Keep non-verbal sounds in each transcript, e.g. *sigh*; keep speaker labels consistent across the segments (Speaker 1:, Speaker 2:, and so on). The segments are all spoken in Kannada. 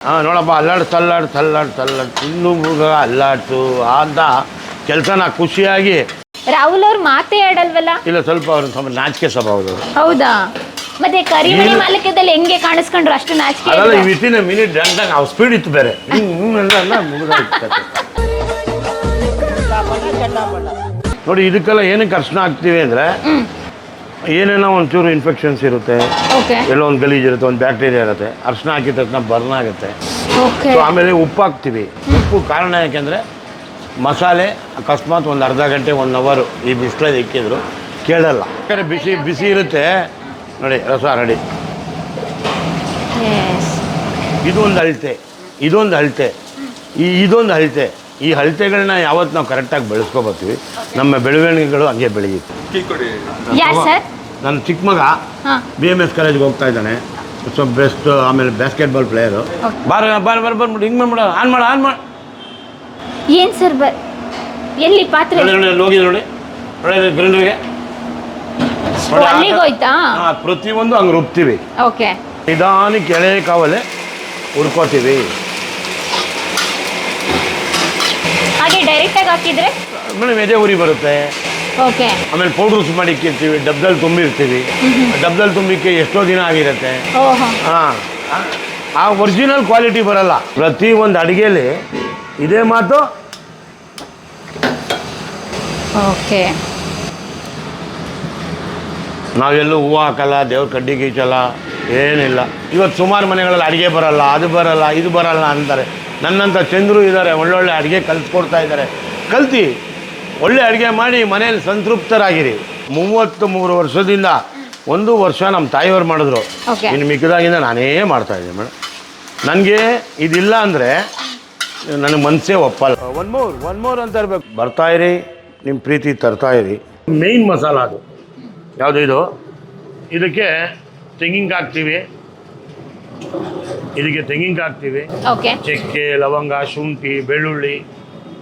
Speaker 1: ಹಾಂ ನೋಡಪ್ಪ ಅಲ್ಲಾಡು ತಲ್ಲಾಡು ತಲ್ಲಾಡು ತಲ್ಲಾಡು. ತಿನ್ನು ಮುಗ ಅಲ್ಲಾಡ್ಸು ಅಂತ ಕೆಲಸನ ಖುಷಿಯಾಗಿ.
Speaker 2: ರಾಹುಲ್ ಅವ್ರು ಮಾತೇ ಆಡಲ್ವಲ್ಲ?
Speaker 1: ಇಲ್ಲ ಸ್ವಲ್ಪ ಅವ್ರ ಸ್ವಲ್ಪ ನಾಚಿಕೆ ಸ್ವಭಾವ
Speaker 2: ಹೌದಾ? ಮತ್ತೆ ಕರಿಮಣಿ ಮಾಲಕದಲ್ಲಿ ಹೆಂಗೆ ಕಾಣಿಸ್ಕೊಂಡ್ರು ಅಷ್ಟು ನಾಚಿಕೆ
Speaker 1: ಅಲ್ಲ ವಿತಿನ ಮಿನಿಟ್ ಅಂದಾಗ ಅವ್ರ ಸ್ಪೀಡ್ ಇತ್ತು ಬೇರೆ. ಮುಗ್ದ ಕಥೆ. ನೋಡಿ ಇದಕ್ಕೆಲ್ಲ ಏನಕ್ಕೆ ಅರ್ಶನ ಆಗ್ತೀವಿ ಅಂದರೆ ಏನೇನೋ ಒಂಚೂರು ಇನ್ಫೆಕ್ಷನ್ಸ್ ಇರುತ್ತೆ.
Speaker 2: ಓಕೆ
Speaker 1: ಎಲ್ಲೋ ಒಂದು ಗಲೀಜ್ ಇರುತ್ತೆ ಒಂದು ಬ್ಯಾಕ್ಟೀರಿಯಾ ಇರುತ್ತೆ. ಅರ್ಶನ ಹಾಕಿದ ತಕ್ಷಣ ಬರ್ನ್ ಆಗುತ್ತೆ.
Speaker 2: ಓಕೆ
Speaker 1: ಸೊ ಆಮೇಲೆ ಉಪ್ಪು ಹಾಕ್ತೀವಿ ಉಪ್ಪು ಕಾರಣ ಯಾಕೆಂದರೆ ಮಸಾಲೆ ಅಕಸ್ಮಾತ್ ಒಂದು ಅರ್ಧ ಗಂಟೆ ಒನ್ ಅವರು ಈ ಬಿಸಿಲಲ್ಲಿ ಇಕ್ಕಿದ್ರು ಕೇಳಲ್ಲ. ಯಾಕಂದರೆ ಬಿಸಿ ಬಿಸಿ ಇರುತ್ತೆ. ನೋಡಿ ರಸ ರೆಡಿ ಇದೊಂದು ಅಳತೆ ಇದೊಂದು ಅಳತೆ ಈ ಇದೊಂದು ಅಳತೆ. ಈ ಅಳತೆಗಳನ್ನ ಯಾವತ್ತು ನಾವು ಕರೆಕ್ಟಾಗಿ ಬೆಳೆಸ್ಕೊಬರ್ತೀವಿ ನಮ್ಮ ಬೆಳವಣಿಗೆಗಳು ಹಂಗೆ ಬೆಳೆಯುತ್ತೆ.
Speaker 2: Yeah sir?
Speaker 1: ನನ್ನ ಚಿಕ್ಕ ಮಗ
Speaker 2: ಹಾ.
Speaker 1: ಬಿ ಎಂ ಎಸ್ ಕಾಲೇಜ್ಗೆ ಹೋಗ್ತಾ ಇದ್ದಾನೆ. ಸೊ ಬೆಸ್ಟ್ ಆಮೇಲೆ ಬಾಸ್ಕೆಟ್ಬಾಲ್ ಪ್ಲೇಯರು
Speaker 2: ಪ್ಲೇಯರ್
Speaker 1: ಬಾರ ಬಾರ ಬಾರ ಬಂದ್ಬಿಡು ಹಿಂಗೆ ಮಾಡ್ಬಿಡ. ಆನ್ ಮಾಡ ಆನ್ ಮಾಡ.
Speaker 2: ಏನ್ ಸರ್ ಬ ಎಲ್ಲಿ ಪಾತ್ರೆ?
Speaker 1: ನೋಡಿ ನೋಡಿ ಅಲ್ಲಿ ಹೋಗಿದೆ ನೋಡಿ. ನೋಡಿ ಗ್ರೈಂಡರ್ಗೆ
Speaker 2: ಓ, ಅಲ್ಲಿಗೆ ಹೋಯ್ತಾ?
Speaker 1: ಹಾಂ ಪ್ರತಿಯೊಂದು ಹಂಗೆ ರುಬ್ತೀವಿ.
Speaker 2: ಓಕೆ
Speaker 1: ನಿಧಾನಕ್ಕೆ ಎಳೆ ಕಾವಲೆ ಹುರ್ಕೋತೀವಿ
Speaker 2: ಹಾಗೆ ಡೈರೆಕ್ಟ್ ಆಗಿ ಹಾಕಿದ್ರೆ?
Speaker 1: ಮೇಡಮ್ ಎದೆ ಉರಿ ಬರುತ್ತೆ.
Speaker 2: ಓಕೆ.
Speaker 1: ಆಮೇಲೆ ಪೌಡ್ರಸ್ ಮಾಡಿ ಇಕ್ಕಿರ್ತೀವಿ ಡಬ್ದಲ್ಲಿ ತುಂಬಿರ್ತೀವಿ. ಡಬ್ದಲ್ಲಿ ತುಂಬಿಕ್ಕೆ ಎಷ್ಟೋ ದಿನ ಆಗಿರುತ್ತೆ.
Speaker 2: ಓಹೋ.
Speaker 1: ಹಾಂ. ಆ ಒರಿಜಿನಲ್ ಕ್ವಾಲಿಟಿ ಬರಲ್ಲ. ಪ್ರತಿ ಒಂದು ಅಡುಗೆಲಿ ಇದೇ ಮಾತು.
Speaker 2: ಓಕೆ.
Speaker 1: ನಾವೆಲ್ಲೂ ಹೂವು ಹಾಕಲ್ಲ ದೇವ್ರ ಕಡ್ಡಿ ಗೀಚಲ್ಲ ಏನಿಲ್ಲ. ಇವತ್ತು ಸುಮಾರು ಮನೆಗಳಲ್ಲಿ ಅಡುಗೆ ಬರಲ್ಲ ಅದು ಬರಲ್ಲ ಇದು ಬರಲ್ಲ ಅಂತಾರೆ. ನನ್ನಂಥ ಚಂದ್ರು ಇದ್ದಾರೆ ಒಳ್ಳೊಳ್ಳೆ ಅಡುಗೆ ಕಲಿಸ್ಕೊಡ್ತಾ ಇದ್ದಾರೆ ಕಲ್ತಿ. ಒಳ್ಳೆ ಅಡುಗೆ ಮಾಡಿ ಮನೆಯಲ್ಲಿ ಸಂತೃಪ್ತರಾಗಿರಿ. ಮೂವತ್ತು ಮೂರು ವರ್ಷದಿಂದ ಒಂದು ವರ್ಷ ನಮ್ಮ ತಾಯಿಯವರು ಮಾಡಿದ್ರು.
Speaker 2: Okay.
Speaker 1: ಇನ್ನು ಮಿಕ್ಕಿದಾಗಿಂದ ನಾನೇ ಮಾಡ್ತಾ ಇದ್ದೀನಿ ಮೇಡಮ್. ನನಗೆ ಇದಿಲ್ಲ ಅಂದರೆ ನನಗೆ ಮನಸ್ಸೇ ಒಪ್ಪಲ್ಲ. ಒನ್ ಮೋರ್ ಒನ್ ಮೋರ್ ಅಂತ ಇರಬೇಕು ಬರ್ತಾ ಇರಿ ನಿಮ್ಮ ಪ್ರೀತಿ ತರ್ತಾ ಇರಿ. ಮೇಯ್ನ್ ಮಸಾಲ ಅದು. ಯಾವುದು ಇದು? ಇದಕ್ಕೆ ತೆಂಗಿನಕಾಯಿ ಹಾಕ್ತೀವಿ. ಇದಕ್ಕೆ ತೆಂಗಿನಕಾಯಿ ಹಾಕ್ತೀವಿ.
Speaker 2: ಓಕೆ
Speaker 1: ಚಕ್ಕೆ ಲವಂಗ ಶುಂಠಿ ಬೆಳ್ಳುಳ್ಳಿ.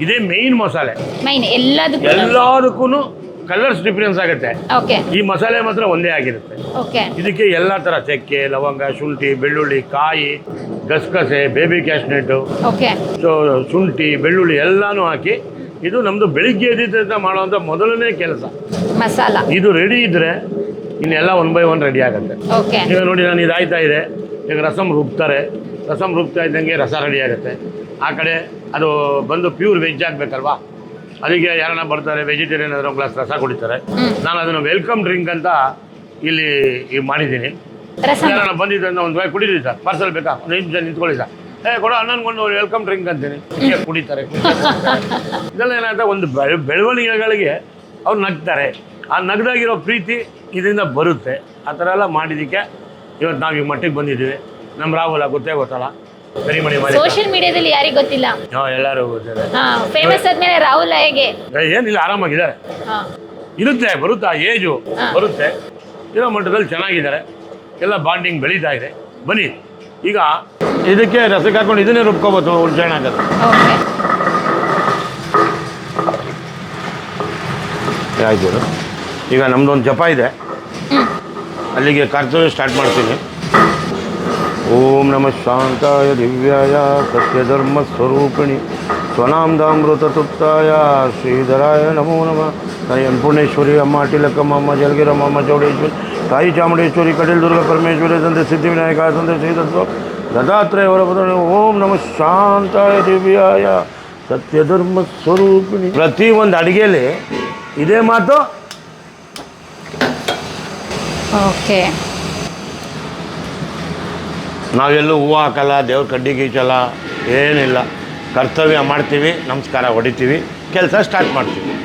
Speaker 1: ಇದೇ ಮೇಯ್ನ್ ಮಸಾಲೆ.
Speaker 2: ಮೈನ್ ಎಲ್ಲದಕ್ಕೂ
Speaker 1: ಎಲ್ಲದಕ್ಕೂ ಕಲರ್ಸ್ ಡಿಫ್ರೆನ್ಸ್ ಆಗುತ್ತೆ.
Speaker 2: ಓಕೆ
Speaker 1: ಈ ಮಸಾಲೆ ಮಾತ್ರ ಒಂದೇ ಆಗಿರುತ್ತೆ.
Speaker 2: ಓಕೆ
Speaker 1: ಇದಕ್ಕೆ ಎಲ್ಲ ತರ ಚಕ್ಕೆ ಲವಂಗ ಶುಂಠಿ ಬೆಳ್ಳುಳ್ಳಿ ಕಾಯಿ ಗಸಗಸೆ ಬೇಬಿ ಕ್ಯಾಶ್ನೆಟ್
Speaker 2: ಓಕೆ
Speaker 1: ಸೊ ಶುಂಠಿ ಬೆಳ್ಳುಳ್ಳಿ ಎಲ್ಲಾನು ಹಾಕಿ ಇದು ನಮ್ದು ಬೆಳಿಗ್ಗೆ ಎದ್ದಿದ್ದ ಮಾಡುವಂತ ಮೊದಲನೇ ಕೆಲಸ.
Speaker 2: ಮಸಾಲ.
Speaker 1: ಇದು ರೆಡಿ ಇದ್ರೆ ಇನ್ನೆಲ್ಲ ಒನ್ ಬೈ ಒನ್ ರೆಡಿ ಆಗುತ್ತೆ.
Speaker 2: ಓಕೆ
Speaker 1: ಈಗ ನೋಡಿ ನಾನು ಇದಾಯ್ತಾ ಇದೆ. ಈಗ ರಸಂ ರುಬ್ತಾರೆ. ರಸಂ ರುಬ್ತಾ ಇದ್ದಂಗೆ ರಸ ರೆಡಿ ಆಗುತ್ತೆ. ಆ ಕಡೆ ಅದು ಬಂದು ಪ್ಯೂರ್ ವೆಜ್ ಆಗಬೇಕಲ್ವಾ? ಅದಕ್ಕೆ ಯಾರನ್ನ ಬರ್ತಾರೆ ವೆಜಿಟೇರಿಯನ್ ಆದ್ರೆ ಒಂದು ಗ್ಲಾಸ್ ರಸ ಕುಡಿತಾರೆ. ನಾನು ಅದನ್ನು ವೆಲ್ಕಮ್ ಡ್ರಿಂಕ್ ಅಂತ ಇಲ್ಲಿ ಮಾಡಿದ್ದೀನಿ. ಯಾರನ್ನ ಬಂದಿದ್ದೆ ಒಂದು ಬಾಯ್ ಕುಡಿದ್ರಿ ಸರ್. ಪಾರ್ಸಲ್ ಬೇಕಾ? ಒಂದು ನಿಮಿಷ ನಿಂತ್ಕೊಳ್ಳಿ ಸರ್. ಏ ಕೊಡೋ ಅವ್ರು ವೆಲ್ಕಮ್ ಡ್ರಿಂಕ್ ಅಂತೀನಿ. ಕುಡಿತಾರೆ. *laughs* ಇದೆಲ್ಲ ಏನಾಗುತ್ತೆ ಒಂದು ಬೆಳ- ಬೆಳವಣಿಗೆಗಳಿಗೆ ಅವ್ರು ನಗ್ತಾರೆ. ಆ ನಗ್ದಾಗಿರೋ ಪ್ರೀತಿ ಇದರಿಂದ ಬರುತ್ತೆ. ಆ ಥರ ಎಲ್ಲ ಮಾಡಿದ್ದಕ್ಕೆ ಇವತ್ತು ನಾವು ಈ ಮಟ್ಟಿಗೆ ಬಂದಿದ್ದೀವಿ. ನಮ್ಮ ರಾಹುಲ ಗೊತ್ತೇ ಗೊತ್ತಲ್ಲ?
Speaker 2: ಸೋಷಿಯಲ್ ಮೀಡಿಯಾದಲ್ಲಿ ಯಾರಿಗ್ ಗೊತ್ತಿಲ್ಲ?
Speaker 1: ಎಲ್ಲರೂ
Speaker 2: ಹಾ ಫೇಮಸ್ ಆದ್ಮೇಲೆ ರಾಹುಲ್ ಹೇಗೆ?
Speaker 1: ಏನಿಲ್ಲ ಆರಾಮಾಗಿದ್ದಾರೆ.
Speaker 2: ಹಾ.
Speaker 1: ಇರುತ್ತೆ ಬರುತ್ತಾ ಏಜು? ಬರುತ್ತೆ. ಇರೋ ಮಟ್ಟದಲ್ಲಿ ಚೆನ್ನಾಗಿದ್ದಾರೆ. ಎಲ್ಲ ಬಾಂಡಿಂಗ್ ಬೆಳೀತಾ ಇದೆ. ಬನ್ನಿ. ಈಗ ಇದಕ್ಕೆ ರಸಕ್ಕೆ ಹಾಕೊಂಡು ಇದನ್ನೇ ರುಬ್ಕೋಬೋದು ಹುಣ್ಸೆಹಣ್ಣು ಹಾಕೋದು.
Speaker 2: ಓಕೆ.
Speaker 1: ಆಯ್ತು. ಈಗ ನಮ್ದೊಂದು ಜಪ ಇದೆ. ಅಲ್ಲಿಗೆ ಕರ್ತವ್ಯ ಸ್ಟಾರ್ಟ್ ಮಾಡ್ತೀನಿ. ಓಂ ನಮಃ ಶಾಂತಾಯ ದಿವ್ಯಾಯ ಸತ್ಯಧರ್ಮ ಸ್ವರೂಪಿಣಿ ಸ್ವನಾಮದಾಮೃತ ತುಪ್ತಾಯ ಶ್ರೀಧರಾಯ ನಮೋ ನಮಃ ತಾಯಿ ಅನ್ನಪೂರ್ಣೇಶ್ವರಿ ಅಮ್ಮ ಟಿಲಕ್ಕಮ್ಮ ಅಮ್ಮ ಜಲಗಿರಮ್ಮ ಅಮ್ಮ ಚೌಡೇಶ್ವರಿ ತಾಯಿ ಚಾಮುಂಡೇಶ್ವರಿ ಕಟೀಲ್ ದುರ್ಗ ಪರಮೇಶ್ವರಿ ತಂದೆ ಸಿದ್ಧಿವಿನಾಯಕ ತಂದೆ ಶ್ರೀಧತ್ವ ದತ್ತಾತ್ರೇಯವರ ಓಂ ನಮಃ ಶಾಂತಾಯ ದಿವ್ಯಾಯ ಸತ್ಯಧರ್ಮ ಸ್ವರೂಪಿಣಿ ಪ್ರತಿ ಒಂದು ಅಡುಗೆಯಲ್ಲಿ ಇದೇ ಮಾತು?
Speaker 2: ಓಕೆ
Speaker 1: ನಾವೆಲ್ಲೂ ಹೂವು ಹಾಕಲ್ಲ ದೇವ್ರ ಕಡ್ಡಿ ಗೀಚಲ್ಲ ಏನಿಲ್ಲ. ಕರ್ತವ್ಯ ಮಾಡ್ತೀವಿ ನಮಸ್ಕಾರ ಹೊಡಿತೀವಿ ಕೆಲಸ ಸ್ಟಾರ್ಟ್ ಮಾಡ್ತೀವಿ.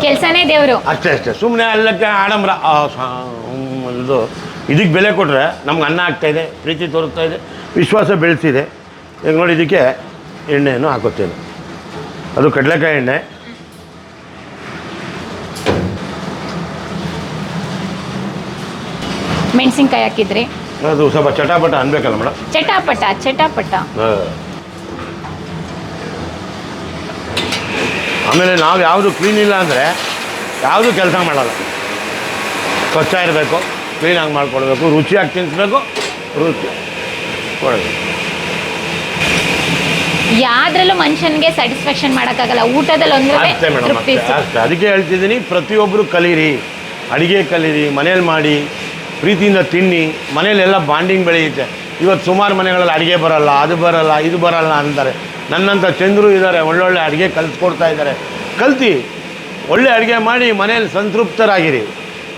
Speaker 2: ಕೆಲಸನೇ ದೇವರು.
Speaker 1: ಅಷ್ಟೇ ಅಷ್ಟೇ. ಸುಮ್ಮನೆ ಅಲ್ಲಕ್ಕೆ ಆಡಂಬರ. ಆ, ಸಾ- ಹ್ಮ್ ಅನ್ನೋದು ಇದಕ್ಕೆ ಬೆಲೆ ಕೊಟ್ಟರೆ ನಮ್ಗೆ ಅನ್ನ ಆಗ್ತಾಯಿದೆ ಪ್ರೀತಿ ತೋರಿಸ್ತಾ ಇದೆ ವಿಶ್ವಾಸ ಬೆಳೆಸಿದೆ. ಈಗ ನೋಡಿ ಇದಕ್ಕೆ ಎಣ್ಣೆಯನ್ನು ಹಾಕುತ್ತೇನೆ. ಅದು ಕಡಲೆಕಾಯಿ ಎಣ್ಣೆ.
Speaker 2: ಮೆಣಸಿನ್ಕಾಯಿ ಹಾಕಿದ್ರಿ.
Speaker 1: ಅದು ಸ್ವಲ್ಪ ಚಟಾಪಟ ಅನ್ಬೇಕಲ್ಲ ಮೇಡಮ್?
Speaker 2: ಚಟಾಪಟ ಚಟಾಪಟ.
Speaker 1: ಆಮೇಲೆ ನಾವು ಯಾವುದು ಕ್ಲೀನ್ ಇಲ್ಲ ಅಂದರೆ ಯಾವುದು ಕೆಲಸ ಮಾಡಲ್ಲ. ಸ್ವಚ್ಛ ಇರಬೇಕು ಕ್ಲೀನಾಗಿ ಮಾಡಿಕೊಡ್ಬೇಕು ರುಚಿಯಾಗಿ ತಿನ್ನಿಸ್ಬೇಕು ರುಚಿ ಕೊಡಬೇಕು.
Speaker 2: ಯಾವ್ದ್ರಲ್ಲೂ ಮನುಷ್ಯನಿಗೆ ಸ್ಯಾಟಿಸ್ಫ್ಯಾಕ್ಷನ್ ಮಾಡೋಕ್ಕಾಗಲ್ಲ. ಊಟದಲ್ಲಿ
Speaker 1: ಒಂದು ಅದಕ್ಕೆ ಹೇಳ್ತಿದ್ದೀನಿ ಪ್ರತಿಯೊಬ್ಬರು ಕಲೀರಿ. ಅಡುಗೆ ಕಲೀರಿ ಮನೇಲಿ ಮಾಡಿ. ಪ್ರೀತಿಯಿಂದ ತಿನ್ನಿ, ಮನೆಯಲ್ಲೆಲ್ಲ ಬಾಂಡಿಂಗ್ ಬೆಳೆಯುತ್ತೆ. ಇವತ್ತು ಸುಮಾರು ಮನೆಗಳಲ್ಲಿ ಅಡುಗೆ ಬರಲ್ಲ, ಅದು ಬರಲ್ಲ, ಇದು ಬರಲ್ಲ ಅಂತಾರೆ. ನನ್ನಂಥ ಚಂದ್ರು ಇದ್ದಾರೆ ಒಳ್ಳೊಳ್ಳೆ ಅಡುಗೆ ಕಲ್ತ್ಕೊಡ್ತಾ ಇದ್ದಾರೆ ಕಲ್ತಿ, ಒಳ್ಳೆ ಅಡುಗೆ ಮಾಡಿ ಮನೆಯಲ್ಲಿ ಸಂತೃಪ್ತರಾಗಿರಿ.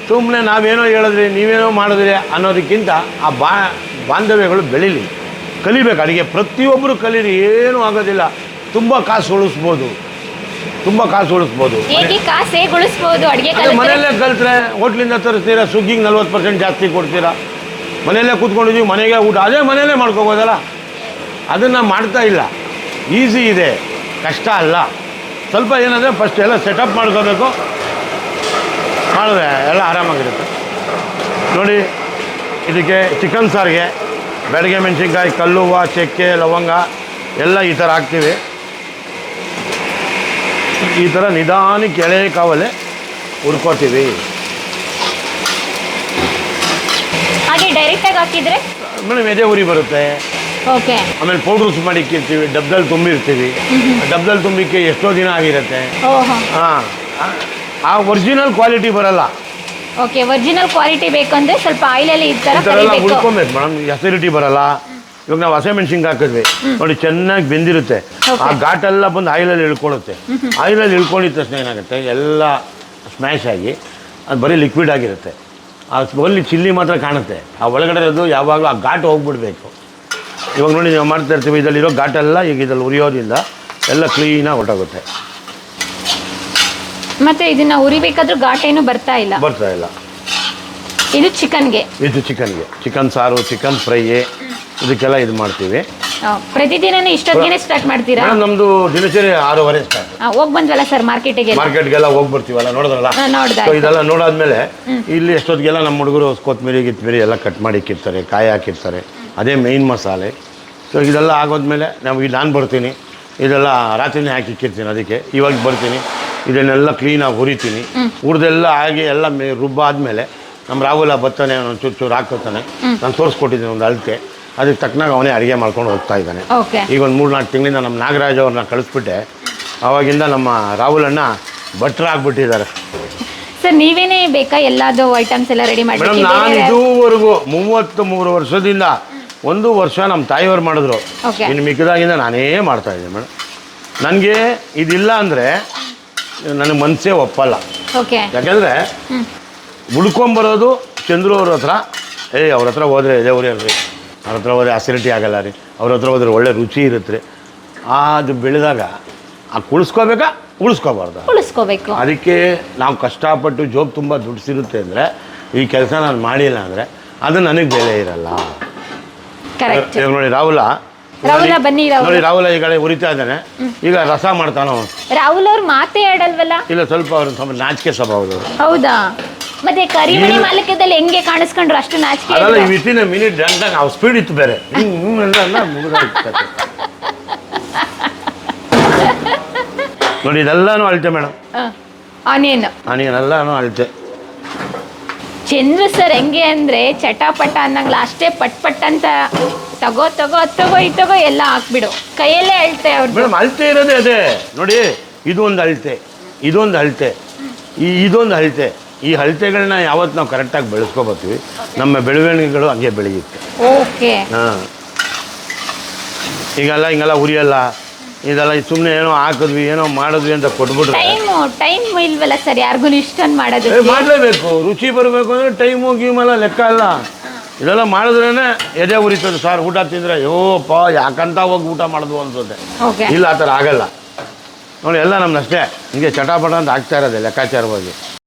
Speaker 1: ಸುಮ್ಮನೆ ನಾವೇನೋ ಹೇಳಿದ್ರಿ, ನೀವೇನೋ ಮಾಡಿದ್ರಿ ಅನ್ನೋದಕ್ಕಿಂತ ಆ ಬಾ, ಬಾಂಧವ್ಯಗಳು ಬೆಳೀಲಿ. ಕಲಿಬೇಕು ಅಡುಗೆ. ಪ್ರತಿಯೊಬ್ಬರು ಕಲೀರಿ, ಏನೂ ಆಗೋದಿಲ್ಲ. ತುಂಬ ಕಾಸು ಉಳಿಸ್ಬೋದು. ತುಂಬ ಕಾಸು ಉಳಿಸ್ಬೋದು.
Speaker 2: ಹೇಗೆ ಕಾಸು ಹೇಗೆ ಉಳಿಸ್ಬೋದು ಅಡುಗೆ
Speaker 1: ಅದೇ ಮನೆಯಲ್ಲೇ ಕಲ್ತ್ರೆ ಹೋಟ್ಲಿಂದ ತರಿಸ್ತೀರಾ ಸ್ವಿಗ್ಗಿಗೆ ನಲ್ವತ್ತು ಪರ್ಸೆಂಟ್ ಜಾಸ್ತಿ ಕೊಡ್ತೀರಾ? ಮನೆಯಲ್ಲೇ ಕೂತ್ಕೊಂಡಿದ್ದೀವಿ ಮನೆಗೆ ಊಟ. ಅದೇ ಮನೆಯಲ್ಲೇ ಮಾಡ್ಕೋಬೋದಲ್ಲ? ಅದನ್ನು ಮಾಡ್ತಾ ಇಲ್ಲ. ಈಸಿ ಇದೆ. ಕಷ್ಟ ಅಲ್ಲ. ಸ್ವಲ್ಪ ಏನಂದರೆ ಫಸ್ಟ್ ಎಲ್ಲ ಸೆಟಪ್ ಮಾಡ್ಕೋಬೇಕು. ಮಾಡಿದ್ರೆ ಎಲ್ಲ ಆರಾಮಾಗಿರುತ್ತೆ. ನೋಡಿ ಇದಕ್ಕೆ ಚಿಕನ್ ಸಾರಿಗೆ ಬೆಳಗ್ಗೆ ಮೆಣಸಿನ್ಕಾಯಿ ಕಲ್ಲುವ ಚಕ್ಕೆ ಲವಂಗ ಎಲ್ಲ ಈ ಥರ ಹಾಕ್ತೀವಿ. ಈ ಥರ ನಿಧಾನಕ್ಕೆ ಎಳೆ ಕಾವಲೆ ಹುರ್ಕೋತೀವಿ.
Speaker 2: ಹಾಗೆ ಡೈರೆಕ್ಟಾಗಿ ಹಾಕಿದ್ರೆ?
Speaker 1: ಮೇಡಮ್ ಎದೆ ಉರಿ ಬರುತ್ತೆ.
Speaker 2: ಓಕೆ
Speaker 1: ಆಮೇಲೆ ಪೌಡ್ರಸ್ ಮಾಡಿ ಇಕ್ಕಿರ್ತೀವಿ ಡಬ್ದಲ್ಲಿ ತುಂಬಿರ್ತೀವಿ. ಡಬ್ದಲ್ಲಿ ತುಂಬಿಕ್ಕೆ ಎಷ್ಟೋ ದಿನ ಆಗಿರುತ್ತೆ.
Speaker 2: ಓಹೋ.
Speaker 1: ಹಾಂ. ಆ ಒರಿಜಿನಲ್ ಕ್ವಾಲಿಟಿ ಬರಲ್ಲ.
Speaker 2: ಓಕೆ ಒರಿಜಿನಲ್ ಕ್ವಾಲಿಟಿ ಬೇಕಂದ್ರೆ ಸ್ವಲ್ಪ ಆಯಿಲಲ್ಲಿ ಈ ಥರ
Speaker 1: ಉಳ್ಕೊಬೇಕು ಮೇಡಮ್ ಅಸಿಡಿಟಿ ಬರಲ್ಲ. ಇವಾಗ ನಾವು ಹಸಿಮೆಣ್ಸಿನ್ಗೆ ಹಾಕಿದ್ವಿ. ನೋಡಿ ಚೆನ್ನಾಗಿ ಬೆಂದಿರುತ್ತೆ. ಆ ಘಾಟೆಲ್ಲ ಬಂದು ಆಯಿಲಲ್ಲಿ ಇಳ್ಕೊಳ್ಳುತ್ತೆ. ಆಯಿಲಲ್ಲಿ ಇಳ್ಕೊಂಡಿದ್ದ ತಕ್ಷಣ ಏನಾಗುತ್ತೆ? ಎಲ್ಲ ಸ್ಮ್ಯಾಶ್ ಆಗಿ ಅದು ಬರೀ ಲಿಕ್ವಿಡ್ ಆಗಿರುತ್ತೆ. ಆ ಓನ್ಲಿ ಚಿಲ್ಲಿ ಮಾತ್ರ ಕಾಣುತ್ತೆ. ಆ ಒಳಗಡೆ ಇರೋದು ಯಾವಾಗಲೂ ಆ ಘಾಟ್ ಹೋಗ್ಬಿಡ್ಬೇಕು. ಇವಾಗ ನೋಡಿ ನಾವು ಮಾಡ್ತಾ ಇರ್ತೀವಿ ಇದರಲ್ಲಿರೋ ಘಾಟೆಲ್ಲ ಈಗ ಇದರಲ್ಲಿ ಉರಿಯೋದ್ರಿಂದ ಎಲ್ಲ ಕ್ಲೀನಾಗಿ ಹೊರಟೋಗುತ್ತೆ.
Speaker 2: ಮತ್ತೆ ಇದನ್ನ ಉರಿಬೇಕಾದ್ರೂ ಘಾಟ್ ಏನು ಬರ್ತಾ ಇಲ್ಲ.
Speaker 1: ಬರ್ತಾ ಇಲ್ಲ.
Speaker 2: ಇದು ಚಿಕನ್ಗೆ
Speaker 1: ಇದು ಚಿಕನ್ಗೆ ಚಿಕನ್ ಸಾರು ಚಿಕನ್ ಫ್ರೈ ಇದಕ್ಕೆಲ್ಲ ಇದು ಮಾಡ್ತೀವಿ.
Speaker 2: ಪ್ರತಿದಿನನೂ ಇಷ್ಟೊತ್ತಿಗೆ ಸ್ಟಾರ್ಟ್ ಮಾಡ್ತೀರಾ?
Speaker 1: ಮೇಡಮ್ ನಮ್ಮದು ದಿನಚರಿ ಆರೂವರೆ ಸ್ಟಾರ್ಟ್
Speaker 2: ಹೋಗ್ ಬಂದ್ವಲ್ಲ ಸರ್ ಮಾರ್ಕೆಟಿಗೆ?
Speaker 1: ಮಾರ್ಕೆಟ್ಗೆಲ್ಲ ಹೋಗಿ ಬರ್ತೀವಲ್ಲ ನೋಡಿದ್ರಲ್ಲ. ಸೊ ಇದೆಲ್ಲ ನೋಡಾದ್ಮೇಲೆ ಇಲ್ಲಿ ಎಷ್ಟೊತ್ತಿಗೆಲ್ಲ ನಮ್ಮ ಹುಡುಗರು ಕೊತ್ತಂಬರಿ ಗಿತ್ಮಿರಿ ಎಲ್ಲ ಕಟ್ ಮಾಡಿ ಇಕ್ಕಿರ್ತಾರೆ ಕಾಯಿ ಹಾಕಿರ್ತಾರೆ ಅದೇ ಮೇಯ್ನ್ ಮಸಾಲೆ. ಸೊ ಇದೆಲ್ಲ ಆಗೋದ್ಮೇಲೆ ನಾವು ನಾನು ಬರ್ತೀನಿ ಇದೆಲ್ಲ ರಾತ್ರಿನೇ ಹಾಕಿ ಇಕ್ಕಿರ್ತೀನಿ ಅದಕ್ಕೆ ಇವಾಗ ಬರ್ತೀನಿ ಇದನ್ನೆಲ್ಲ ಕ್ಲೀನಾಗಿ ಹುರಿತೀನಿ. ಹುರಿದೆಲ್ಲ ಆಗಿ ಎಲ್ಲ ಮೇ ರುಬ್ಬಾದ್ಮೇಲೆ ನಮ್ಮ ರಾಹುಲ ಬತ್ತಾನೆ ಒಂದು ಚೂರು ಚೂರು ಹಾಕೋತಾನೆ ನಾನು ತೋರಿಸ್ಕೊಟ್ಟಿದ್ದೀನಿ ಒಂದು ಅಳತೆ. ಅದಕ್ಕೆ ತಕ್ಕನಾಗ ಅವನೇ ಅಡುಗೆ ಮಾಡ್ಕೊಂಡು ಹೋಗ್ತಾ ಇದ್ದಾನೆ.
Speaker 2: ಓಕೆ
Speaker 1: ಈಗ ಒಂದು ಮೂರು ನಾಲ್ಕು ತಿಂಗಳಿಂದ ನಮ್ಮ ನಾಗರಾಜ್ ಅವ್ರನ್ನ ಕಳಿಸ್ಬಿಟ್ಟೆ. ಅವಾಗಿಂದ ನಮ್ಮ ರಾಹುಲನ್ನು ಭಟ್ರ ಆಗ್ಬಿಟ್ಟಿದ್ದಾರೆ.
Speaker 2: ಸರ್ ನೀವೇನೇ ಬೇಕಾ ಎಲ್ಲಾದು ಐಟಮ್ಸ್ ಎಲ್ಲ ರೆಡಿ
Speaker 1: ಮೇಡಮ್
Speaker 2: ಮಾಡ್ಲಿಕ್ಕೆ
Speaker 1: ನಾನು ಇದುವರೆಗೂ ಮೂವತ್ತು ಮೂರು ವರ್ಷದಿಂದ ಒಂದು ವರ್ಷ ನಮ್ಮ ತಾಯಿಯವ್ರು ಮಾಡಿದ್ರು. ಇನ್ನು ಮಿಕ್ಕದಾಗಿಂದ ನಾನೇ ಮಾಡ್ತಾ ಇದ್ದೆ ಮೇಡಮ್. ನನಗೆ ಇದಿಲ್ಲ ಅಂದರೆ ನನಗೆ ಮನಸ್ಸೇ ಒಪ್ಪಲ್ಲ.
Speaker 2: ಓಕೆ
Speaker 1: ಯಾಕೆಂದರೆ ಉಳ್ಕೊಂಬರೋದು ಚಂದ್ರು ಅವ್ರ ಹತ್ರ. ಏಯ್ ಅವ್ರ ಹತ್ರ ಹೋದರೆ ಇದೇ ಅಲ್ರಿ ಅವ್ರ ಹತ್ರ ಹೋದರೆ ಅಸಿಡಿಟಿ ಆಗಲ್ಲ ರೀ. ಅವ್ರ ಹತ್ರ ಹೋದ್ರೆ ಒಳ್ಳೆ ರುಚಿ ಇರುತ್ತೆ ರೀ. ಅದು ಬೆಳೆದಾಗ ಆ ಕುಳಿಸ್ಕೋಬೇಕಾ? ಉಳಿಸ್ಕೋಬಾರ್ದು?
Speaker 2: ಉಳಿಸ್ಕೋಬೇಕು.
Speaker 1: ಅದಕ್ಕೆ ನಾವು ಕಷ್ಟಪಟ್ಟು ಜೋಬ್ ತುಂಬ ದುಡ್ಡು ಸಿಗುತ್ತೆ ಅಂದರೆ ಈ ಕೆಲಸ ನಾನು ಮಾಡಿಲ್ಲ ಅಂದರೆ ಅದು ನನಗೆ ಬೆಲೆ ಇರಲ್ಲ.
Speaker 2: ಕರೆಕ್ಟ್
Speaker 1: ಇವಾಗ ನೋಡಿ ರಾಹುಲ
Speaker 2: ರಾಹುಲ ಬನ್ನಿ ರಾಹುಲ್.
Speaker 1: ನೋಡಿ ರಾಹುಲ ಈ ಕಡೆ ಉರಿತಾ ಇದ್ದಾನೆ. ಈಗ ರಸ ಮಾಡ್ತಾನೋ?
Speaker 2: ರಾಹುಲ್ ಅವ್ರು ಮಾತೇ ಆಡಲ್ವಲ್ಲ?
Speaker 1: ಇಲ್ಲ ಸ್ವಲ್ಪ ಅವ್ರು ಸ್ವಲ್ಪ ನಾಚಿಕೆ ಸ್ವಭಾವದವರು.
Speaker 2: ಹೌದಾ? ಮತ್ತೆ ಕರಿಮಣಿ ಮಾಲಕ್ಯದಲ್ಲಿ ಹೆಂಗೆ ಕಾಣಿಸ್ಕೊಂಡ್ರು ಅಷ್ಟು ನಾಚಿಕೆ
Speaker 1: ಅದಲ್ಲ ಮಿನಿಟ್ ಸ್ಪೀಡ್ ಇತ್ತು ಬೇರೆ. ಹಿಂಗ್ ಹಿಂಗ್ ಅಂದ ಅಂದ ಮುಗ್ದೋಯ್ತು ಕತೆ. ನೋಡಿ ಇದೆಲ್ಲಾನು ಅಳತೆ ಮೇಡಮ್.
Speaker 2: ಆ, ಆನಿಯನ್.
Speaker 1: ನಾನೇನೆಲ್ಲಾನು ಅಳತೆ.
Speaker 2: ಚಂದ್ರು ಸರ್ ಹೆಂಗೆ ಅಂದ್ರೆ ಚಟಾಪಟ ಅನ್ನಂಗಿಲ್ಲ ಅಷ್ಟೇ ಪಟ್ ಪಟ್ ಅಂತ ತಗೋ ತಗೋ ಅದ್ ತಗೋ ಇತ್ತಗೋ ತಗೋ ಎಲ್ಲ ಹಾಕ್ಬಿಡು. ಕೈಯಲ್ಲೇ ಅಳ್ತೆ ಅವ್ರು
Speaker 1: ಮೇಡಮ್ ಅಳ್ತೆ ಇರೋದೇ ಅದೇ. ನೋಡಿ ಇದೊಂದು ಅಳ್ತೆ ಅಳತೆ ಇದೊಂದು ಅಳ್ತೆ ಈ ಇದೊಂದು ಅಳತೆ. ಈ ಅಳತೆಗಳನ್ನ ಯಾವತ್ತು ನಾವು ಕರೆಕ್ಟಾಗಿ ಬೆಳೆಸ್ಕೊಬರ್ತೀವಿ ನಮ್ಮ ಬೆಳವಣಿಗೆಗಳು ಹಂಗೆ ಬೆಳೆಯುತ್ತೆ.
Speaker 2: ಓಕೆ.
Speaker 1: ಹಾಂ. ಈಗೆಲ್ಲ ಹಿಂಗೆಲ್ಲ ಉರಿಯಲ್ಲ. ಇದೆಲ್ಲ ಸುಮ್ಮನೆ ಏನೋ ಹಾಕಿದ್ವಿ ಏನೋ ಮಾಡಿದ್ವಿ ಅಂತ ಕೊಟ್ಬಿಟ್ರೆ
Speaker 2: ಟೈಮು ಟೈಮ್ ಇಲ್ವಲ್ಲ ಸರ್ ಯಾರಿಗೂ ಇಷ್ಟೊಂದು ಮಾಡೋದು
Speaker 1: ಮಾಡಲೇಬೇಕು. ರುಚಿ ಬರಬೇಕು ಅಂದರೆ ಟೈಮು ಗೀಮೆಲ್ಲ ಲೆಕ್ಕ ಅಲ್ಲ. ಇದೆಲ್ಲ ಮಾಡಿದ್ರೇ ಎದೆ ಉರಿತದೆ ಸರ್. ಊಟ ತಿಂದರೆ ಅಯ್ಯೋಪ್ಪ ಯಾಕಂತ ಹೋಗಿ ಊಟ ಮಾಡಿದ್ವು ಅನ್ಸುತ್ತೆ.
Speaker 2: ಓಕೆ.
Speaker 1: ಇಲ್ಲ ಆ ಥರ ಆಗಲ್ಲ. ನೋಡಿ ಎಲ್ಲ ನಮ್ಮನ್ನಷ್ಟೇ ಹಿಂಗೆ ಚಟಾಪಟ ಅಂತ ಆಗ್ತಾ ಇರೋದೆ ಲೆಕ್ಕಾಚಾರವಾಗಿ.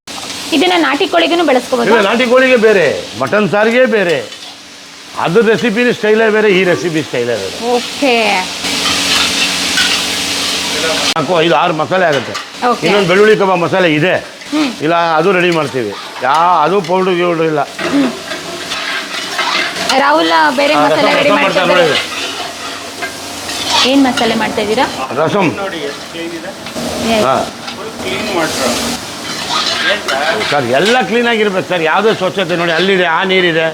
Speaker 2: ಇದನ್ನ ನಾಟಿ ಕೋಳಿಗೂ ಬೆಳೆಸ್ಕೋಬೋದು.
Speaker 1: ಇಲ್ಲ ನಾಟಿ ಕೋಳಿಗೆ ಬೇರೆ ಮಟನ್ ಸಾರಿಗೆ ಬೇರೆ. ಅದು ರೆಸಿಪಿ ಸ್ಟೈಲೇ ಬೇರೆ ಈ ರೆಸಿಪಿ ಸ್ಟೈಲೇ ಬೇರೆ.
Speaker 2: ಓಕೆ.
Speaker 1: ನಾಲ್ಕು ಐದು ಆರು ಮಸಾಲೆ ಆಗುತ್ತೆ.
Speaker 2: Okay.
Speaker 1: ಇನ್ನೊಂದು ಬೆಳ್ಳುಳ್ಳಿ ಕಬಾಬ್ ಮಸಾಲೆ ಇದೆ. ಇಲ್ಲ ಅದು ರೆಡಿ ಮಾಡ್ತೀವಿ. ಯಾ ಅದು ಪೌಡ್ರ್ ಗಿೌಡ್ರ್ ಇಲ್ಲ.
Speaker 2: ರಾಹುಲ್ ಬೇರೆ
Speaker 1: ಆ,
Speaker 2: ಮಸಾಲೆ ರೆಡಿ
Speaker 1: ರಸಂ
Speaker 2: ಮಾಡ್ತಾ
Speaker 1: ಮಾಡ್ತಾರೆ ನೋಡಿ.
Speaker 2: ಏನ್ ಮಸಾಲೆ ಮಾಡ್ತಾ ಇದ್ದೀರಾ?
Speaker 1: ರಸಮ್
Speaker 3: ನೋಡಿ ಎಷ್ಟು ಕ್ಲೀನ್ ಇದೆ.
Speaker 2: ಹಾ.
Speaker 1: ಹಾಂ
Speaker 3: ಫುಲ್ ಕ್ಲೀನ್ ಮಾಡ್ರು
Speaker 1: ಸರ್, ಎಲ್ಲ ಕ್ಲೀನಾಗಿರ್ಬೇಕು ಸರ್. ಯಾವುದೇ ಸ್ವಚ್ಛತೆ ನೋಡಿ, ಅಲ್ಲಿದೆ, ಆ ನೀರಿದೆ.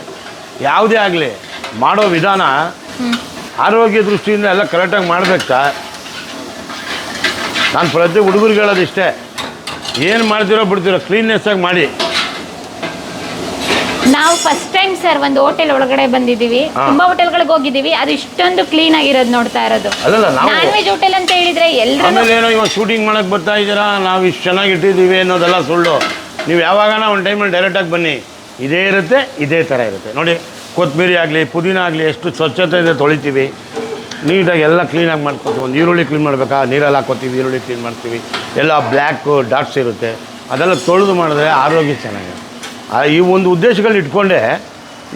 Speaker 1: ಯಾವುದೇ ಆಗಲಿ, ಮಾಡೋ ವಿಧಾನ ಆರೋಗ್ಯ ದೃಷ್ಟಿಯಿಂದ ಎಲ್ಲ ಕರೆಕ್ಟಾಗಿ ಮಾಡ್ಬೇಕು ಸರ್. ನಾನು ಪ್ರತಿ ಹುಡುಗರಿಗೆ ಹೇಳೋದಿಷ್ಟೇ, ಏನು ಮಾಡ್ತಿರೋ ಬಿಡ್ತಿರೋ ಕ್ಲೀನ್ನೆಸ್ಸಾಗಿ ಮಾಡಿ.
Speaker 2: ನಾವು ಫಸ್ಟ್ ಟೈಮ್ ಸರ್ ಒಂದು ಹೋಟೆಲ್ ಒಳಗಡೆ ಬಂದಿದ್ದೀವಿ. ತುಂಬಾ ಹೋಟೆಲ್ಗಳಿಗೆ ಹೋಗಿದ್ದೀವಿ. ಅದು ಇಷ್ಟೊಂದು ಕ್ಲೀನ್ ಆಗಿರೋದು ನೋಡ್ತಾ ಇರೋದು.
Speaker 1: ಅಲ್ಲಲ್ಲ ನಾವು
Speaker 2: ನಾನ್ ವೆಜ್ ಹೋಟೆಲ್ ಅಂತ ಹೇಳಿದ್ರೆ ಎಲ್ಲರೂ
Speaker 1: ಆಮೇಲೆ ಏನೋ ಇವಾಗ ಶೂಟಿಂಗ್ ಮಾಡಕ್ ಬರ್ತಾ ಇದ್ದೀರಾ? ನಾವು ಇಷ್ಟು ಚೆನ್ನಾಗಿ ಇಟ್ಟಿದ್ದೀವಿ ಅನ್ನೋದೆಲ್ಲ ಸುಳ್ಳು. ನೀವು ಯಾವಾಗನ ಒಂದು ಟೈಮಲ್ಲಿ ಡೈರೆಕ್ಟಾಗಿ ಬನ್ನಿ. ಇದೇ ಇರುತ್ತೆ ಇದೇ ಥರ ಇರುತ್ತೆ. ನೋಡಿ ಕೊತ್ತಂಬರಿ ಆಗಲಿ ಪುದೀನ ಆಗಲಿ ಎಷ್ಟು ಸ್ವಚ್ಛತೆಯಿಂದ ತೊಳಿತೀವಿ. ನೀಟಾಗಿ ಎಲ್ಲ ಕ್ಲೀನಾಗಿ ಮಾಡ್ಕೊತೀವಿ. ಒಂದು ಈರುಳ್ಳಿ ಕ್ಲೀನ್ ಮಾಡಬೇಕಾ? ನೀರಲ್ಲಿ ಹಾಕೋತೀವಿ ಈರುಳ್ಳಿ ಕ್ಲೀನ್ ಮಾಡ್ತೀವಿ. ಎಲ್ಲ ಬ್ಲ್ಯಾಕು ಡಾಟ್ಸ್ ಇರುತ್ತೆ. ಅದೆಲ್ಲ ತೊಳೆದು ಮಾಡಿದ್ರೆ ಆರೋಗ್ಯ ಚೆನ್ನಾಗಿದೆ ಆ, ಈ ಒಂದು ಉದ್ದೇಶಗಳು ಇಟ್ಕೊಂಡೆ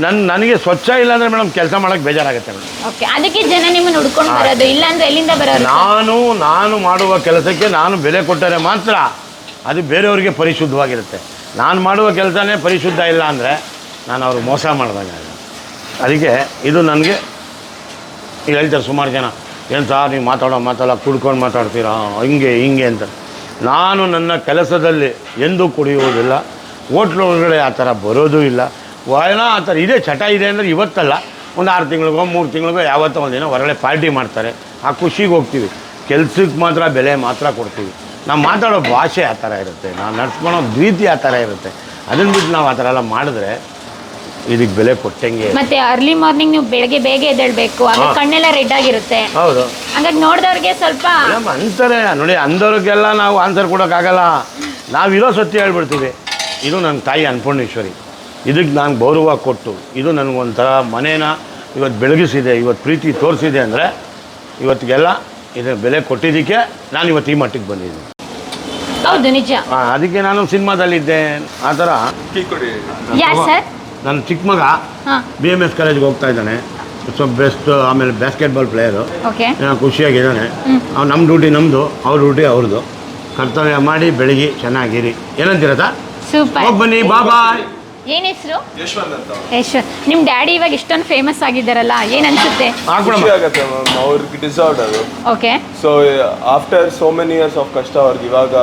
Speaker 1: ನನ್ನ ನನಗೆ ಸ್ವಚ್ಛ ಇಲ್ಲ ಅಂದರೆ ಮೇಡಮ್ ಕೆಲಸ ಮಾಡೋಕ್ಕೆ ಬೇಜಾರಾಗುತ್ತೆ ಮೇಡಮ್.
Speaker 2: ಓಕೆ ಅದಕ್ಕೆ ಜನ ನಿಮ್ಮನ್ನ ಹುಡ್ಕೊಂಡು ಬರೋದು ಇಲ್ಲ ಅಂದ್ರೆ ಎಲ್ಲಿಂದ ಬರೋದು
Speaker 1: ನಾನು ನಾನು ಮಾಡುವ ಕೆಲಸಕ್ಕೆ ನಾನು ಬೆಲೆ ಕೊಟ್ಟರೆ ಮಾತ್ರ ಅದು ಬೇರೆಯವರಿಗೆ ಪರಿಶುದ್ಧವಾಗಿರುತ್ತೆ. ನಾನು ಮಾಡುವ ಕೆಲಸನೇ ಪರಿಶುದ್ಧ ಇಲ್ಲ ಅಂದರೆ ನಾನು ಅವ್ರಿಗೆ ಮೋಸ ಮಾಡಿದಾಗ ಅದಕ್ಕೆ ಇದು ನನಗೆ ಈಗ ಹೇಳ್ತಾರೆ ಸುಮಾರು ಜನ ಏನು ಸಾರ್ ನೀವು ಮಾತಾಡೋ ಮಾತಾಡೋ ಕುಡ್ಕೊಂಡು ಮಾತಾಡ್ತೀರಾ ಹಿಂಗೆ ಹಿಂಗೆ ಅಂತ. ನಾನು ನನ್ನ ಕೆಲಸದಲ್ಲಿ ಎಂದೂ ಕುಡಿಯುವುದಿಲ್ಲ. ಹೋಟ್ಲ್ ಒಳಗಡೆ ಆ ಥರ ಬರೋದು ಇಲ್ಲ. ಏನೋ ಆ ಥರ ಇದೆ ಚಟ ಇದೆ ಅಂದರೆ ಇವತ್ತಲ್ಲ. ಒಂದು ಆರು ತಿಂಗಳಿಗೋ ಮೂರು ತಿಂಗಳಿಗೋ ಯಾವತ್ತೋ ಒಂದಿನ ಹೊರಗಡೆ ಪಾರ್ಟಿ ಮಾಡ್ತಾರೆ. ಆ ಖುಷಿಗೆ ಹೋಗ್ತೀವಿ. ಕೆಲ್ಸಕ್ಕೆ ಮಾತ್ರ ಬೆಲೆ ಮಾತ್ರ ಕೊಡ್ತೀವಿ. ನಾವು ಮಾತಾಡೋ ಭಾಷೆ ಆ ಥರ ಇರುತ್ತೆ. ನಾವು ನಡ್ಸ್ಕೊಳೋ ರೀತಿ ಆ ಥರ ಇರುತ್ತೆ. ಅದನ್ನ ಬಿಟ್ಟು ನಾವು ಆ ಥರ ಎಲ್ಲ ಮಾಡಿದ್ರೆ ಇದಕ್ಕೆ ಬೆಲೆ ಕೊಟ್ಟಂಗೆ
Speaker 2: ಮತ್ತೆ ಅರ್ಲಿ ಮಾರ್ನಿಂಗ್ ನೀವು ಬೆಳಗ್ಗೆ ಬೇಗ ಎದ್ದೇಳ್ಬೇಕು. ಕಣ್ಣೆಲ್ಲ ರೆಡ್ ಆಗಿರುತ್ತೆ.
Speaker 1: ಹೌದು.
Speaker 2: ಹಂಗಾಗಿ ನೋಡಿದವ್ರಿಗೆ ಸ್ವಲ್ಪ
Speaker 1: ಅಂತಾರೆ ನೋಡಿ ಅಂದವ್ರಿಗೆಲ್ಲ ನಾವು ಆನ್ಸರ್ ಕೊಡೋಕ್ಕಾಗಲ್ಲ. ನಾವಿರೋ ಸತ್ಯ ಹೇಳ್ಬಿಡ್ತೀವಿ. ಇದು ನನ್ನ ತಾಯಿ ಅನ್ನಪೂರ್ಣೇಶ್ವರಿ ಇದಕ್ಕೆ ನಾನು ಗೌರವ ಕೊಟ್ಟು ಇದು ನನಗೊಂಥರ ಮನೇನ ಇವತ್ತು ಬೆಳಗಿಸಿದೆ ಇವತ್ತು ಪ್ರೀತಿ ತೋರಿಸಿದೆ ಅಂದರೆ ಇವತ್ತಿಗೆಲ್ಲ ಇದು ಬೆಲೆ ಕೊಟ್ಟಿದ್ದಕ್ಕೆ ನಾನು ಇವತ್ತು ಈ ಮಟ್ಟಿಗೆ ಬಂದಿದ್ದೀನಿ.
Speaker 2: ಹೌದು ನಿಜ.
Speaker 1: ಅದಕ್ಕೆ ನಾನು ಸಿನಿಮಾದಲ್ಲಿದ್ದೆ. ಆ ಥರ
Speaker 2: ಯಾರ್ ಸರ್?
Speaker 1: ನನ್ನ ಚಿಕ್ಕ ಮಗ
Speaker 2: ಹಾ.
Speaker 1: ಬಿ ಎಂ ಎಸ್ ಕಾಲೇಜ್ಗೆ ಹೋಗ್ತಾ ಇದ್ದಾನೆ. ಸೊ ಬೆಸ್ಟ್ ಆಮೇಲೆ ಬ್ಯಾಸ್ಕೆಟ್ಬಾಲ್ ಪ್ಲೇಯರು
Speaker 2: ಓಕೆ
Speaker 1: ಖುಷಿಯಾಗಿದ್ದಾನೆ ಅವ್ನು ನಮ್ಮ ಡ್ಯೂಟಿ ನಮ್ಮದು ಅವ್ರ ಡ್ಯೂಟಿ ಅವ್ರದ್ದು. ಕರ್ತವ್ಯ ಮಾಡಿ ಬೆಳಗ್ಗೆ ಚೆನ್ನಾಗಿರಿ. ಏನಂತೀರತ್ತ
Speaker 2: ಸೂಪರ್
Speaker 1: ಬನ್ನಿ ಬಾಯ್
Speaker 2: ಏನ್ ಹೆಸರು? ಯಶವಂತ್ ನಿಮ್ ಡ್ಯಾಡಿ ಇವಾಗ ಇಷ್ಟೊಂದು ಫೇಮಸ್ ಆಗಿದ್ದಾರಲ್ಲ ಏನ್ ಅನ್ಸುತ್ತೆ?
Speaker 1: ಹಾಕ್ಬಿಡಮ್ಮ.
Speaker 4: ಖುಷಿ ಆಗತ್ತೆ ಮ್ಯಾಮ್ ಅವ್ರಿಗೆ ಡಿಸರ್ವ್ಡ್ ಅದು.
Speaker 2: Okay
Speaker 4: so after so many years of ಕಷ್ಟ ಅವ್ರಿಗೆ ಇವಾಗ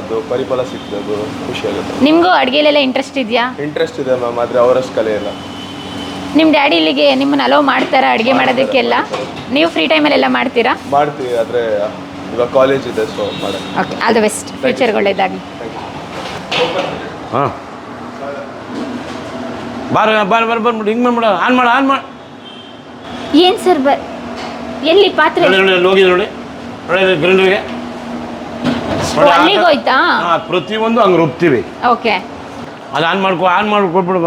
Speaker 4: ಅದು ಪರಿಫಲ ಸಿಗ್ತದೆ ಖುಷಿ ಆಗುತ್ತೆ.
Speaker 2: ನಿಮ್ಗೂ ಅಡ್ಗೆಲೆಲ್ಲ ಇಂಟ್ರೆಸ್ಟ್ ಇದೆಯಾ?
Speaker 4: ಇಂಟ್ರೆಸ್ಟ್ ಇದೆ ಮ್ಯಾಮ್ ಆದ್ರೆ ಅವರಷ್ಟು ಕಲೆ ಇಲ್ಲ.
Speaker 2: ನಿಮ್ ಡ್ಯಾಡಿ ಇಲ್ಲಿಗೆ ನಿಮ್ಮನ್ನ ಅಲೋ ಮಾಡ್ತಾರಾ ಅಡ್ಗೆ ಮಾಡೋದಕ್ಕೆಲ್ಲ? ನೀವು ಫ್ರೀ ಟೈಮಲ್ಲೆಲ್ಲ ಮಾಡ್ತೀರಾ?
Speaker 4: ಮಾಡ್ತೀವಿ ಆದ್ರೆ ಇವಾಗ ಕಾಲೇಜ್ ಇದೆ ಸೊ ಮಾಡೋಣ
Speaker 2: okay all the best future ಒಳ್ಳೇದಾಗಿ
Speaker 1: ಹಾಂ. ಬಾರ ಬಾರ ಬಾರ ಬಂದ್ಬಿಡು ಹಿಂಗೆ ಮಾಡ್ಬಿಡ ಆನ್ ಮಾಡ ಆನ್ ಮಾಡ.
Speaker 2: ಏನು ಸರ್ ಬ ಎಲ್ಲಿ ಪಾತ್ರೆ?
Speaker 1: ನೋಡಿ ನೋಡಿ ಅಲ್ಲಿ ಹೋಗಿದೆ ನೋಡಿ. ನೋಡಿ ಗ್ರೈಂಡರ್ಗೆ
Speaker 2: ಓ, ಅಲ್ಲಿಗೆ ಹೋಯ್ತಾ?
Speaker 1: ಹಾಂ ಪ್ರತಿಯೊಂದು ಹಂಗೆ ರುಬ್ತೀವಿ.
Speaker 2: ಓಕೆ.
Speaker 1: ಅದು ಆನ್ ಮಾಡ್ಕೊ ಆನ್ ಮಾಡಿ ಕೊಟ್ಬಿಡು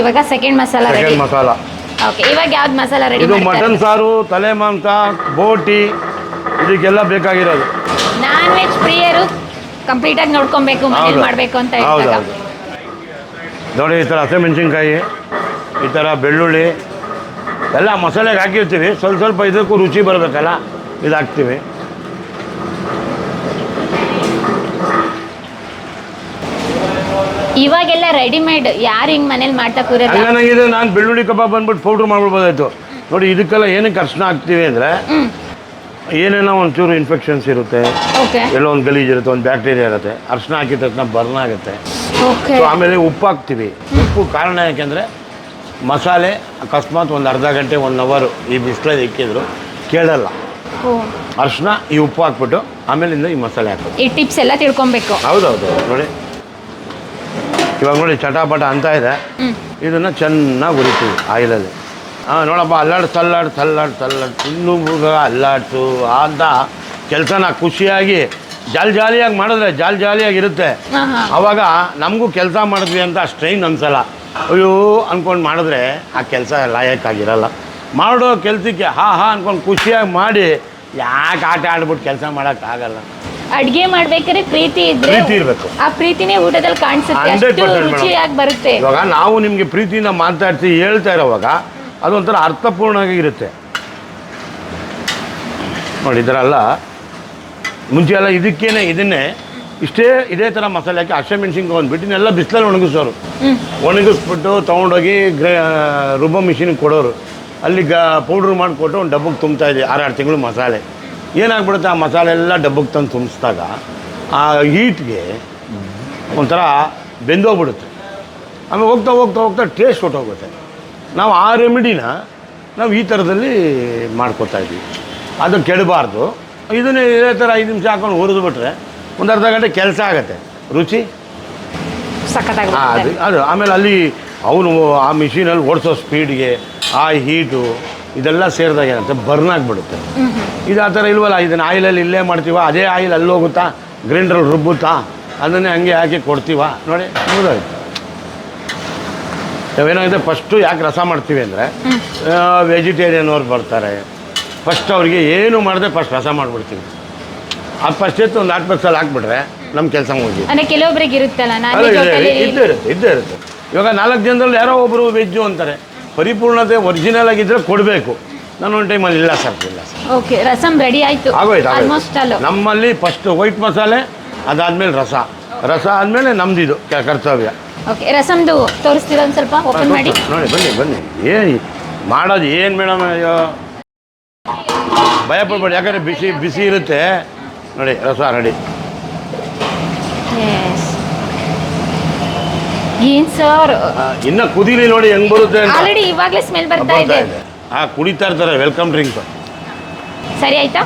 Speaker 2: ಇವಾಗ second masala ready
Speaker 1: second masala.
Speaker 2: Okay ಇವಾಗ ಯಾವ್ದು ಮಸಾಲ ರೆಡಿ
Speaker 1: ಇದು ಮಟನ್ ಸಾರು ತಲೆ ಮಾಂಸ ಬೋಟಿ ಇದಕ್ಕೆಲ್ಲ ಬೇಕಾಗಿರೋದು.
Speaker 2: ನಾನ್ ವೆಜ್ ಪ್ರಿಯರು ಕಂಪ್ಲೀಟ್ ಆಗಿ ನೋಡ್ಕೊಬೇಕು ಮನೇಲಿ
Speaker 1: ಹೌದು.
Speaker 2: ಮಾಡ್ಬೇಕು ಅಂತ
Speaker 1: ಹೌದು
Speaker 2: ಇದ್ದಾಗ
Speaker 1: ಹೌದು. ನೋಡಿ ಈ ಥರ ಹಸಿಮೆಣಸಿನ್ಕಾಯಿ ಈ ಥರ ಬೆಳ್ಳುಳ್ಳಿ ಎಲ್ಲ ಮಸಾಲೆಗೆ ಹಾಕಿರ್ತೀವಿ. ಸ್ವಲ್ಪ ಸ್ವಲ್ಪ ಇದಕ್ಕೂ ರುಚಿ ಬರಬೇಕಲ್ಲ ಇದು ಹಾಕ್ತೀವಿ
Speaker 2: ಇವಾಗೆಲ್ಲ ರೆಡಿಮೇಡ್ ಯಾರು ಹಿಂಗೆ ಮನೇಲಿ ಮಾಡ್ತಾ ಕೂರಲ್ಲ
Speaker 1: ಹಂಗನಾಗಿದೆ ನಾನು ಬೆಳ್ಳುಳ್ಳಿ ಕಬಾಬ್ ಬಂದ್ಬಿಟ್ಟು ಪೌಡ್ರ್ ಮಾಡ್ಬಿಡ್ಬೋದಾಯ್ತು. ನೋಡಿ ಇದಕ್ಕೆಲ್ಲ ಏನಕ್ಕೆ ಅರ್ಶನ ಹಾಕ್ತೀವಿ ಅಂದರೆ
Speaker 2: ಹ್ಮ್.
Speaker 1: ಏನೇನೋ ಒಂಚೂರು ಇನ್ಫೆಕ್ಷನ್ಸ್ ಇರುತ್ತೆ.
Speaker 2: ಓಕೆ
Speaker 1: ಎಲ್ಲೋ ಒಂದು ಗಲೀಜ್ ಇರುತ್ತೆ ಒಂದು ಬ್ಯಾಕ್ಟೀರಿಯಾ ಇರುತ್ತೆ. ಅರ್ಶಿನ ಹಾಕಿದ ತಕ್ಷಣ ಬರ್ನ್ ಆಗುತ್ತೆ.
Speaker 2: ಓಕೆ
Speaker 1: ಸೊ ಆಮೇಲೆ ಉಪ್ಪು ಹಾಕ್ತೀವಿ ಉಪ್ಪು ಕಾರಣ ಯಾಕೆಂದರೆ ಮಸಾಲೆ ಅಕಸ್ಮಾತ್ ಒಂದು ಅರ್ಧ ಗಂಟೆ ಒನ್ ಅವರು ಈ ಬಿಸಿಲಲ್ಲಿ ಇಕ್ಕಿದ್ರು ಕೇಳಲ್ಲ. ಅರ್ಶಿನ ಈ ಉಪ್ಪು ಹಾಕ್ಬಿಟ್ಟು ಆಮೇಲಿಂದ ಈ ಮಸಾಲೆ ಹಾಕೋದು.
Speaker 2: ಈ ಟಿಪ್ಸ್ ಎಲ್ಲ ತಿಳ್ಕೊಬೇಕು.
Speaker 1: ಹೌದೌದು. ನೋಡಿ. ಇವಾಗ ನೋಡಿ ಚಟಾಪಟ ಅಂತ ಇದೆ. ಇದನ್ನು ಚೆನ್ನಾಗಿ ಉರಿತೀವಿ ಆಯಿಲಲ್ಲಿ. ಹಾಂ ನೋಡಪ್ಪ ಅಲ್ಲಾಡ್ ಸಲ್ಲಾಡ್ ಸಲ್ಲಾಡ್ ಸಲ್ಲಾಡ್ ತಿನ್ನು ಮೃಗ ಅಲ್ಲಾಡ್ಸು. ಅಂತ ಕೆಲಸನ ಖುಷಿಯಾಗಿ ಜಾಲಿ ಜಾಲಿಯಾಗಿ ಮಾಡಿದ್ರೆ ಜಾಲಿ ಜಾಲಿಯಾಗಿರುತ್ತೆ ಅವಾಗ ನಮಗೂ ಕೆಲಸ ಮಾಡಿದ್ವಿ ಅಂತ ಸ್ಟ್ರೈನ್ ಅನ್ಸಲ್ಲ. ಅಯ್ಯೋ ಅಂದ್ಕೊಂಡು ಮಾಡಿದ್ರೆ ಆ ಕೆಲಸ ಲಾಯಕ್ಕಾಗಿರಲ್ಲ ಮಾಡೋ ಕೆಲಸಕ್ಕೆ ಹಾ ಹಾ ಅಂದ್ಕೊಂಡು ಖುಷಿಯಾಗಿ ಮಾಡಿ ಯಾಕೆ ಆಟ ಆಡ್ಬಿಟ್ಟು ಕೆಲಸ ಮಾಡೋಕ್ಕಾಗಲ್ಲ
Speaker 2: ಅಡ್ಗೆ ಮಾಡ್ಬೇಕಾದ್ರೆ ಪ್ರೀತಿ ಇದ್ರೆ
Speaker 1: ಪ್ರೀತಿ ಇರಬೇಕು.
Speaker 2: ಆ ಪ್ರೀತಿನೇ ಊಟದಲ್ಲಿ ಕಾಣಿಸುತ್ತೆ.
Speaker 1: 100%
Speaker 2: ರುಚಿಯಾಗಿ ಬರುತ್ತೆ.
Speaker 1: ಇವಾಗ ನಾವು ನಿಮಗೆ ಪ್ರೀತಿಯಿಂದ ಮಾತಾಡ್ಸಿ ಹೇಳ್ತಾ ಇರೋವಾಗ ಅದೊಂಥರ ಅರ್ಥಪೂರ್ಣವಾಗಿ ಇರುತ್ತೆ. ನೋಡಿ, ಈ ಥರ ಅಲ್ಲ. ಮುಂಚೆ ಎಲ್ಲ ಇದಕ್ಕೇನೆ, ಇದನ್ನೇ. ಇಷ್ಟೇ ಇದೇ ಥರ ಮಸಾಲೆ ಹಾಕಿ ಅಕ್ಷ ಮೆಣಸಿನ್ಕಾಯಿ ಅಂದ್ಬಿಟ್ಟು ಇನ್ನೆಲ್ಲ ಬಿಸಿಲಲ್ಲಿ ಒಣಗಿಸೋರು. ಒಣಗಿಸ್ಬಿಟ್ಟು ತೊಗೊಂಡೋಗಿ ಗ್ರೇ ರುಬ್ಬೋ ಮಿಷಿನ್ಗೆ ಕೊಡೋರು. ಅಲ್ಲಿ ಗ ಪೌಡ್ರ್ ಮಾಡಿಕೊಟ್ಟು ಒಂದು ಡಬ್ಬಕ್ಕೆ ತುಂಬ್ತಾ ಇದ್ವಿ ಆರಾರು ತಿಂಗಳು ಮಸಾಲೆ. ಏನಾಗ್ಬಿಡುತ್ತೆ, ಆ ಮಸಾಲೆ ಎಲ್ಲ ಡಬ್ಬಕ್ಕೆ ತಂದು ತುಂಬಿಸಿದಾಗ ಆ ಹೀಟ್ಗೆ ಒಂಥರ ಬೆಂದೋಗ್ಬಿಡುತ್ತೆ. ಆಮೇಲೆ ಹೋಗ್ತಾ ಹೋಗ್ತಾ ಹೋಗ್ತಾ ಟೇಸ್ಟ್ ಹೊಟ್ಟೋಗುತ್ತೆ ನಾವು ಆ ರೆಮಿಡಿನ ನಾವು ಈ ಥರದಲ್ಲಿ ಮಾಡ್ಕೋತಾ ಇದ್ವಿ. ಅದು ಕೆಡಬಾರ್ದು. ಇದನ್ನು ಇದೇ ಥರ ಐದು ನಿಮಿಷ ಹಾಕೊಂಡು ಹುರಿದು ಬಿಟ್ರೆ ಒಂದು ಅರ್ಧ ಗಂಟೆ ಕೆಲಸ ಆಗುತ್ತೆ. ರುಚಿ?
Speaker 2: ಸಖತ್ತಾಗಿ
Speaker 1: ಅದು ಅದು. ಆಮೇಲೆ ಅಲ್ಲಿ ಅವನು ಆ ಮಿಷಿನಲ್ಲಿ ಓಡಿಸೋ ಸ್ಪೀಡ್ಗೆ ಆ ಹೀಟು ಇದೆಲ್ಲ ಸೇರಿದಾಗ ಏನಂತೆ? ಬರ್ನ್ ಆಗಿಬಿಡುತ್ತೆ. ಇದು ಆ ಥರ ಇಲ್ವಲ್ಲ? ಇದನ್ನು ಆಯಿಲಲ್ಲಿ ಇಲ್ಲೇ ಮಾಡ್ತೀವ? ಅದೇ ಆಯಿಲ್ ಅಲ್ಲಿ ಹೋಗುತ್ತಾ? ಗ್ರೈಂಡ್ರಲ್ಲಿ ರುಬ್ಬುತ್ತಾ? ಅದನ್ನೇ ಹಂಗೆ ಹಾಕಿ ಕೊಡ್ತೀವ? ನೋಡಿ ಮುಗಿದೋಯ್ತು. ನಾವೇನಾಗಿದೆ ಫಸ್ಟು ಯಾಕೆ ರಸ ಮಾಡ್ತೀವಿ ಅಂದರೆ ವೆಜಿಟೇರಿಯನ್ ಅವ್ರು ಬರ್ತಾರೆ. ಫಸ್ಟ್ ಅವ್ರಿಗೆ ಏನು ಮಾಡದೆ ಫಸ್ಟ್ ರಸ ಮಾಡಿಬಿಡ್ತೀವಿ. ಅದು ಫಸ್ಟ್ ಇತ್ತು ಒಂದು ನಾಲ್ಕು ಬಸ್ಸಲ್ಲಿ ಹಾಕ್ಬಿಟ್ರೆ ನಮ್ಮ ಕೆಲಸ ಮುಗಿ
Speaker 2: ಅಂದ್ರೆ ಕೆಲವೊಬ್ರಿಗೆ ಇರುತ್ತಲ್ಲ
Speaker 1: ಇದ್ದೇ ಇರುತ್ತೆ ಇದ್ದೇ ಇರುತ್ತೆ. ಇವಾಗ ನಾಲ್ಕು ಜನದಲ್ಲಿ ಯಾರೋ ಒಬ್ಬರು ವೆಜ್ಜು ಅಂತಾರೆ. ಪರಿಪೂರ್ಣತೆ ಒರಿಜಿನಲ್ ಆಗಿದ್ರೆ ಕೊಡಬೇಕು. ನಾನು ಒಂದು ಟೈಮಲ್ಲಿ ಇಲ್ಲ ಸರ್ ಇಲ್ಲ ಸರ್
Speaker 2: ಓಕೆ ರಸಂ ರೆಡಿ ಆಯಿತು.
Speaker 1: ಆಗೋಯ್ತು
Speaker 2: ಆಲ್ಮೋಸ್ಟ್ ಅಲ್ಲ.
Speaker 1: ಆಗೋಯ್ತು ನಮ್ಮಲ್ಲಿ ಫಸ್ಟ್ ವೈಟ್ ಮಸಾಲೆ ಅದಾದಮೇಲೆ ರಸ. ರಸ ಆದಮೇಲೆ ನಮ್ದಿದು ಇದು ಕರ್ತವ್ಯ.
Speaker 2: ಓಕೆ ರಸಮ್ದು ತೋರಿಸ್ತೀರ ಒಂದು ಸ್ವಲ್ಪ? ಓಪನ್ ಮಾಡಿ.
Speaker 1: ನೋಡಿ ಬನ್ನಿ ಬನ್ನಿ. ಏನು ಮಾಡೋದು ಏನು ಮೇಡಮ್ ಅಯ್ಯೋ? ಭಯ ಪಡ್ಬೇಡಿ ಯಾಕಂದರೆ ಬಿಸಿ ಬಿಸಿ ಇರುತ್ತೆ. ನೋಡಿ ರಸ
Speaker 2: ನೋಡಿ ಏನ್ ಸರ್
Speaker 1: ಇನ್ನು ಕುದೀಲಿ ನೋಡಿ ಹೆಂಗ್ ಬರುತ್ತೆ ಅಂತ.
Speaker 2: ಆಲ್ರೆಡಿ ಇವಾಗಲೇ ಸ್ಮೆಲ್ ಬರ್ತಾ
Speaker 1: ಬರ್ತಾ
Speaker 2: ಇದೆ.
Speaker 1: ಇದೆ. ಹಾಂ ಕುಡಿತಾ ಇರ್ತಾರೆ ವೆಲ್ಕಮ್ ಡ್ರಿಂಕ್
Speaker 2: ಸರಿ ಆಯ್ತಾ?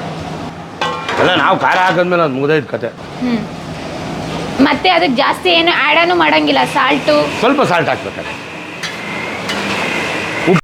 Speaker 1: ಅಲ್ಲ ನಾವು ಖಾರ ಹಾಕಿದ್ಮೇಲೆ ಅದು ಮುಗ್ದೈದು ಕತೆ.
Speaker 2: ಹ್ಮ್. ಮತ್ತೆ ಅದಕ್ಕೆ ಜಾಸ್ತಿ ಏನು ಆ್ಯಡನು ಮಾಡಂಗಿಲ್ಲ ಸಾಲ್ಟು
Speaker 1: ಸ್ವಲ್ಪ ಸಾಲ್ಟ್ ಹಾಕ್ಬೇಕಾದ್ರೆ